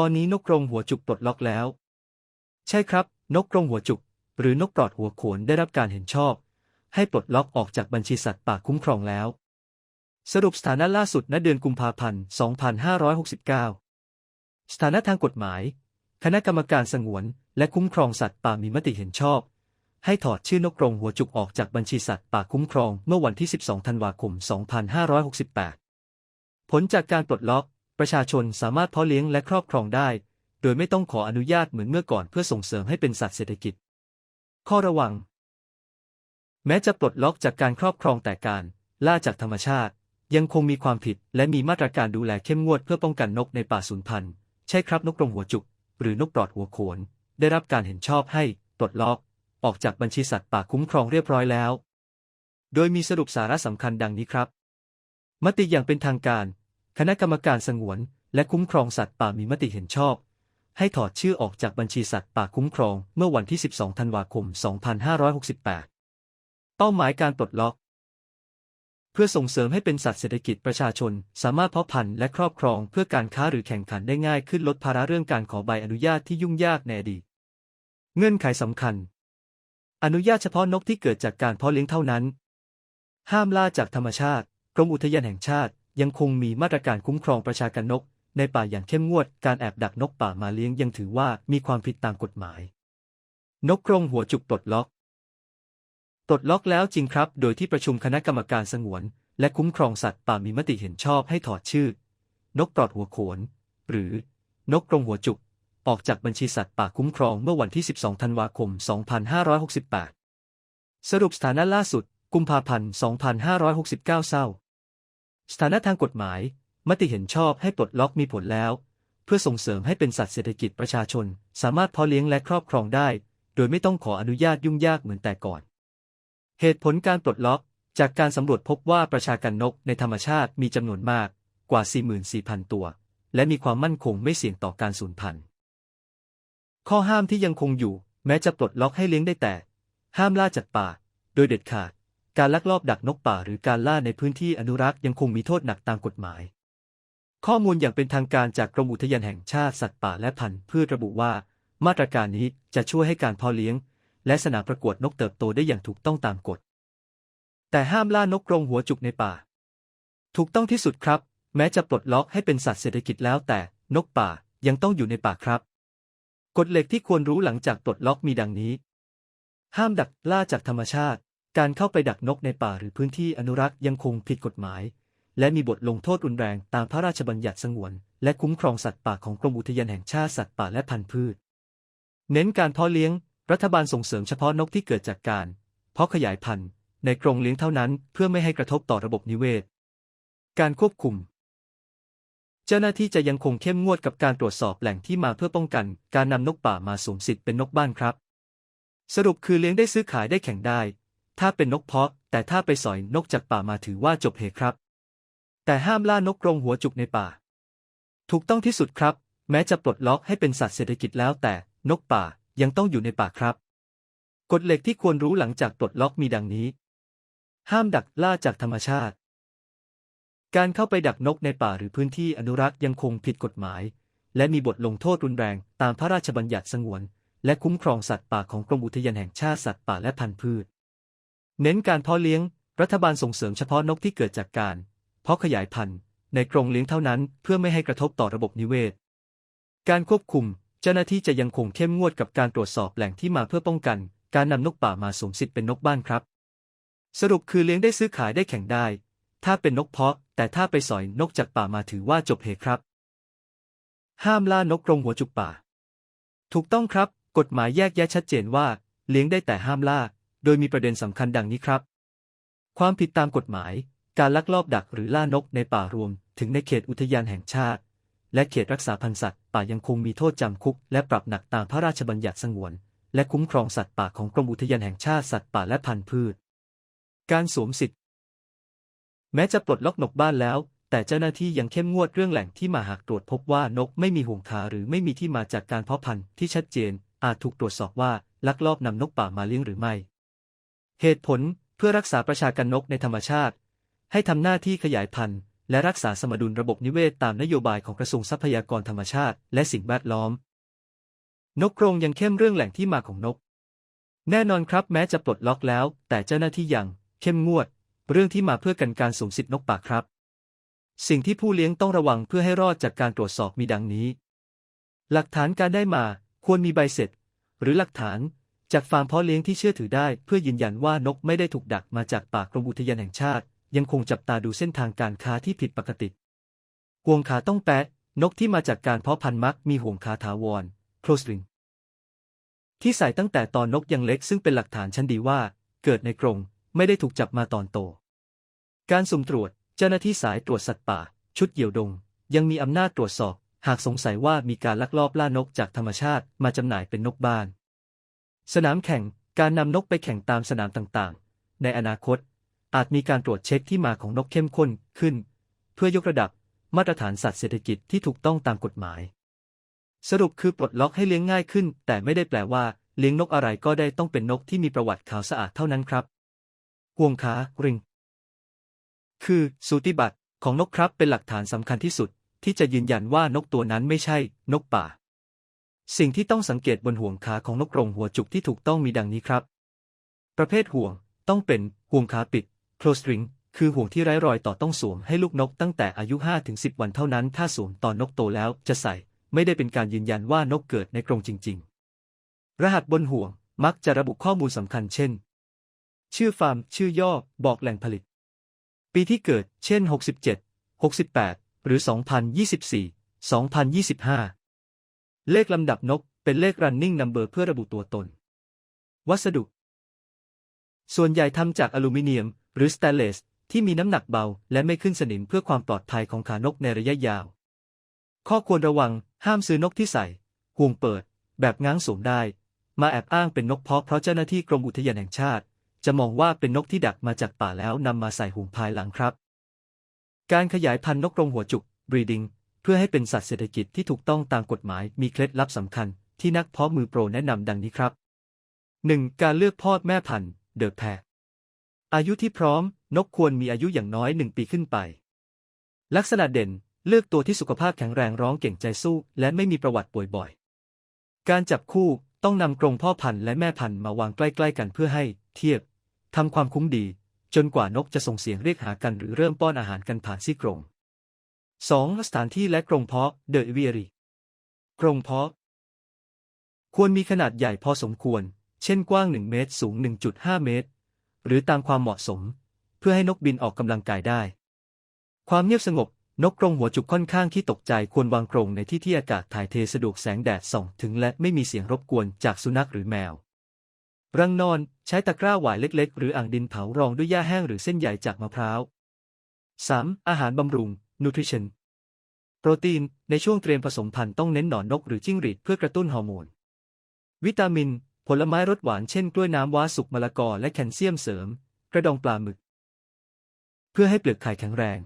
ตอนนี้นกกรงหัวจุกปลดล็อกแล้ว ใช่ครับ นกกรงหัวจุก หรือนกปลอดหัวโขนได้รับการเห็นชอบ ให้ปลดล็อกออกจากบัญชีสัตว์ป่าคุ้มครองแล้ว สรุปสถานะล่าสุดณเดือนกุมภาพันธ์ 2569 สถานะทางกฎหมาย คณะกรรมการสงวน และคุ้มครองสัตว์ป่ามีมติเห็นชอบ ให้ถอดชื่อนกกรงหัวจุกออกจากบัญชีสัตว์ป่าคุ้มครองเมื่อวันที่ 12 ธันวาคม 2568 ผลจากการปลดล็อก ประชาชนสามารถเพาะเลี้ยงและครอบครองได้ โดยไม่ต้องขออนุญาตเหมือนเมื่อก่อนเพื่อส่งเสริมให้เป็นสัตว์เศรษฐกิจ ข้อระวัง แม้จะปลดล็อกจากการครอบครองแต่การ ล่าจากธรรมชาติ ยังคงมีความผิดและมีมาตรการดูแลเข้มงวดเพื่อป้องกันนกในป่าสูญพันธุ์ใช่ครับนกกรงหัวจุก หรือนกปลอดหัวโขน ได้รับการเห็นชอบให้ปลดล็อก ออกจากบัญชีสัตว์ป่าคุ้มครองเรียบร้อยแล้ว โดยมีสรุปสาระสำคัญดังนี้ครับ มติอย่างเป็นทางการ คณะกรรมการสงวน และคุ้มครองสัตว์ป่ามีมติเห็นชอบ ให้ถอดชื่อออกจากบัญชีสัตว์ป่าคุ้มครองเมื่อวันที่ 12 ธันวาคม 2568 เป้าหมายการปลดล็อก เพื่อส่งเสริมให้เป็นสัตว์เศรษฐกิจประชาชน สามารถเพาะพันธุ์และครอบครองเพื่อการค้าหรือแข่งขันได้ง่ายขึ้นลดภาระเรื่องการขอใบอนุญาตที่ยุ่งยากในอดีตเงื่อนไขสำคัญ อนุญาตเฉพาะนกที่เกิดจากการเพาะเลี้ยงเท่านั้น ห้ามล่าจากธรรมชาติ กรมอุทยานแห่งชาติ ยังคงมีมาตรการคุ้มครองประชากรนก ในป่าอย่างเข้มงวด การแอบดักนกป่ามาเลี้ยงยังถือว่ามีความผิดตามกฎหมาย นกกรงหัวจุกปลดล็อกปลดล็อกแล้วจริงครับ โดยที่ประชุมคณะกรรมการสงวน และคุ้มครองสัตว์ป่ามีมติเห็นชอบให้ถอดชื่อ นกปลอดหัวโขน หรือนกกรงหัวจุก ออกจากบัญชีสัตว์ป่าคุ้มครองเมื่อวันที่ 12 ธันวาคม 2568 สรุปสถานะล่าสุด กุมภาพันธ์ 2569 เศร้า สถานะทางกฎหมาย มติเห็นชอบให้ปลดล็อกมีผลแล้ว เพื่อส่งเสริมให้เป็นสัตว์เศรษฐกิจประชาชน สามารถเพาะเลี้ยงและครอบครองได้ โดยไม่ต้องขออนุญาตยุ่งยากเหมือนแต่ก่อน เหตุผลการปลดล็อก จากการสำรวจพบว่าประชากรนกในธรรมชาติมีจำนวนมากกว่า 44,000 ตัว และมีความมั่นคงไม่เสี่ยงต่อการสูญพันธุ์ ข้อห้ามที่ยังคงอยู่ แม้จะปลดล็อกให้เลี้ยงได้แต่ ห้ามล่าจากป่า โดยเด็ดขาด การลักลอบดักนกป่าหรือการล่าในพื้นที่อนุรักษ์ยังคงมีโทษหนักตามกฎหมาย ข้อมูลอย่างเป็นทางการจากกรมอุทยานแห่งชาติสัตว์ป่าและพันธุ์พืชระบุว่า มาตรการนี้จะช่วยให้การเพาะเลี้ยง และสนามประกวดนกเติบโตได้อย่างถูกต้องตามกฎ แต่ห้ามล่านกกรงหัวจุกในป่า ถูกต้องที่สุดครับ แม้จะปลดล็อกให้เป็นสัตว์เศรษฐกิจแล้วแต่นกป่ายังต้องอยู่ในป่าครับ กฎเหล็กที่ควรรู้หลังจากปลดล็อกมีดังนี้ ห้ามดักล่าจากธรรมชาติ การเข้าไปดักนกในป่าหรือพื้นที่อนุรักษ์ยังคงผิดกฎหมาย และมีบทลงโทษรุนแรงตามพระราชบัญญัติสงวน และคุ้มครองสัตว์ป่าของกรมอุทยานแห่งชาติสัตว์ป่าและพันธุ์พืช เน้นการเพาะเลี้ยง รัฐบาลส่งเสริมเฉพาะนกที่เกิดจากการเพาะขยายพันธุ์ในกรงเลี้ยงเท่านั้นเพื่อไม่ให้กระทบต่อระบบนิเวศ การควบคุม เจ้าหน้าที่จะยังคงเข้มงวดกับการตรวจสอบแหล่งที่มาเพื่อป้องกัน การนำนกป่ามาสวมสิทธิ์เป็นนกบ้านครับ สรุปคือเลี้ยงได้ซื้อขายได้แข่งได้ ถ้าเป็นนกเพาะ แต่ถ้าไปสอยนกจากป่ามาถือว่าจบเหตุครับ แต่ห้ามล่านกกรงหัวจุกในป่า ถูกต้องที่สุดครับ แม้จะปลดล็อกให้เป็นสัตว์เศรษฐกิจแล้วแต่นกป่ายังต้องอยู่ในป่าครับ กฎเหล็กที่ควรรู้หลังจากปลดล็อกมีดังนี้ ห้ามดักล่าจากธรรมชาติ การเข้าไปดักนกในป่าหรือพื้นที่อนุรักษ์ยังคงผิดกฎหมาย และมีบทลงโทษรุนแรงตามพระราชบัญญัติสงวน และคุ้มครองสัตว์ป่าของกรมอุทยานแห่งชาติสัตว์ป่าและพันธุ์พืช เน้นการเพาะเลี้ยง รัฐบาลส่งเสริมเฉพาะนกที่เกิดจากการ เพาะขยายพันธุ์ในกรงเลี้ยงเท่านั้นเพื่อไม่ให้กระทบต่อระบบนิเวศ การควบคุม เจ้าหน้าที่จะยังคงเข้มงวดกับการตรวจสอบแหล่งที่มาเพื่อป้องกัน การนำนกป่ามาสวมสิทธิ์เป็นนกบ้านครับ สรุปคือเลี้ยงได้ซื้อขายได้แข่งได้ ถ้าเป็นนกเพาะ แต่ถ้าไปสอยนกจากป่ามาถือว่าจบเหตุครับ ห้ามล่านกกรงหัวจุกป่า ถูกต้องครับ กฎหมายแยกแยะชัดเจนว่า เลี้ยงได้แต่ห้ามล่า โดยมีประเด็นสำคัญดังนี้ครับ ความผิดตามกฎหมาย การลักลอบดักหรือล่านกในป่ารวม ถึงในเขตอุทยานแห่งชาติ และเขตรักษาพันธุ์สัตว์ป่ายังคงมีโทษจำคุก และปรับหนักตามพระราชบัญญัติสงวน และคุ้มครองสัตว์ป่าของกรมอุทยานแห่งชาติสัตว์ป่าและพันธุ์พืช การสวมสิทธิ์ แม้จะปลดล็อกนกบ้านแล้วแต่เจ้าหน้าที่ยังเข้มงวดเรื่องแหล่งที่มาหากตรวจพบว่านกไม่มีห่วงขาหรือไม่มีที่มาจากการเพาะพันธุ์ที่ชัดเจน อาจถูกตรวจสอบว่าลักลอบนำนกป่ามาเลี้ยงหรือไม่ เหตุผลเพื่อรักษาประชากรนกในธรรมชาติ ให้ทำหน้าที่ขยายพันธุ์ และรักษาสมดุลระบบนิเวศตามนโยบายของกระทรวงทรัพยากรธรรมชาติ และสิ่งแวดล้อม นกกรงยังเข้มเรื่องแหล่งที่มาของนก แน่นอนครับแม้จะปลดล็อกแล้ว แต่เจ้าหน้าที่ยังเข้มงวด เรื่องที่มาเพื่อกันการสวมสิทธินกป่าครับ สิ่งที่ผู้เลี้ยงต้องระวังเพื่อให้รอดจากการตรวจสอบมีดังนี้ หลักฐานการได้มาควรมีใบเสร็จ หรือหลักฐาน จากฟาร์มเพาะเลี้ยงที่เชื่อถือได้ เพื่อยืนยันว่านกไม่ได้ถูกดักมาจากป่ากรมอุทยานแห่งชาติ ยังคงจับตาดูเส้นทางการค้าที่ผิดปกติห่วงขาต้องแปะ นกที่มาจากการเพาะพันธุ์มักมีห่วงขาถาวร close ring ที่ใส่ตั้งแต่ตอนนกยังเล็กซึ่งเป็นหลักฐานชั้นดีว่า เกิดในกรงไม่ได้ถูกจับมาตอนโต การสุ่มตรวจ เจ้าหน้าที่สายตรวจสัตว์ป่า ชุดเหี่ยวดง ยังมีอำนาจตรวจสอบ หากสงสัยว่ามีการลักลอบล่านกจากธรรมชาติมาจำหน่ายเป็นนกบ้าน สนามแข่ง การนำนกไปแข่งตามสนามต่างๆ ในอนาคต อาจมีการตรวจเช็คที่มาของนกเข้มข้นขึ้น เพื่อยกระดับมาตรฐานสัตว์เศรษฐกิจที่ถูกต้องตามกฎหมาย สรุปคือปลดล็อกให้เลี้ยงง่ายขึ้น แต่ไม่ได้แปลว่าเลี้ยงนกอะไรก็ได้ต้องเป็นนกที่มีประวัติขาวสะอาดเท่านั้นครับห่วงขาริง คือ สูติบัตรของนกครับเป็นหลักฐานสำคัญที่สุด ที่จะยืนยันว่านกตัวนั้นไม่ใช่นกป่า สิ่งที่ต้องสังเกตบนห่วงขาของนกกรงหัวจุกที่ถูกต้องมีดังนี้ครับ ประเภทห่วง ต้องเป็นห่วงขาปิด close ring คือห่วงที่ไร้รอยต่อต้องสวมให้ลูกนกตั้งแต่อายุ 5-10 วันเท่านั้น ถ้าสวมตอนนกโตแล้วจะใส่ ไม่ได้เป็นการยืนยันว่านกเกิดในกรงจริง ๆ รหัสบนห่วงมักจะระบุข้อมูลสำคัญเช่น ชื่อฟาร์ม ชื่อย่อ บอกแหล่งผลิต ปีที่เกิด เช่น 67 68 หรือ 2024 2025 เลขลำดับนก เป็นเลข running number เพื่อระบุตัวตน วัสดุ ส่วนใหญ่ทำจากอลูมิเนียม หรือสแตนเลส ที่มีน้ำหนักเบา และไม่ขึ้นสนิมเพื่อความปลอดภัยของขานกในระยะยาว ข้อควรระวัง ห้ามซื้อนกที่ใส่ห่วงเปิด แบบง้างสวมได้ มาแอบอ้างเป็นนกเพาะเพราะเจ้าหน้าที่กรมอุทยานแห่งชาติ จะมองว่าเป็นนกที่ดักมาจากป่าแล้วนำมาใส่ห่วงภายหลังครับ การขยายพันธุ์นกกรงหัวจุก breeding พื่อให้เป็นสัตว์เศรษฐกิจที่ถูกต้องตามกฎหมายมีเคล็ดลับสำคัญ ที่นักเพาะมือโปรแนะนำดังนี้ครับ 1. การเลือกพ่อแม่พันธุ์เดอะแพรอายุที่พร้อม นกควรมีอายุอย่างน้อยหนึ่งปีขึ้นไป ลักษณะเด่น เลือกตัวที่สุขภาพแข็งแรงร้องเก่งใจสู้และไม่มีประวัติป่วยบ่อย การจับคู่ต้องนำกรงพ่อพันธุ์และแม่พันธุ์มาวางใกล้ๆกันเพื่อให้ เทียบทำความคุ้มดี จนกว่านกจะส่งเสียงเรียกหากันหรือเริ่มป้อนอาหารกันผ่านซี่กรง 2. สถานที่และกรงเพาะเดอะเวียรีกรงเพาะ ควรมีขนาดใหญ่พอสมควร เช่นกว้าง 1 เมตร สูง 1.5 เมตร หรือตามความเหมาะสม เพื่อให้นกบินออกกำลังกายได้ ความเงียบสงบ นกกรงหัวจุกค่อนข้างที่ตกใจ ควรวางกรงในที่ที่อากาศถ่ายเทสะดวกแสงแดดส่องถึงและไม่มีเสียงรบกวนจากสุนัขหรือแมว รังนอนใช้ตะกร้าหวายเล็ก ๆ หรืออ่างดินเผารองด้วยหญ้าแห้งหรือเส้นใยจากมะพร้าว 3. อาหารบำรุง nutrition โปรตีน ในช่วงเตรียมผสมพันธุ์ต้องเน้นหนอนนกหรือจิ้งหรีดเพื่อกระตุ้นฮอร์โมน วิตามิน ผลไม้รสหวานเช่นกล้วยน้ำว้าสุกมะละกอและแคลเซียมเสริม กระดองปลาหมึก เพื่อให้เปลือกไข่แข็งแรง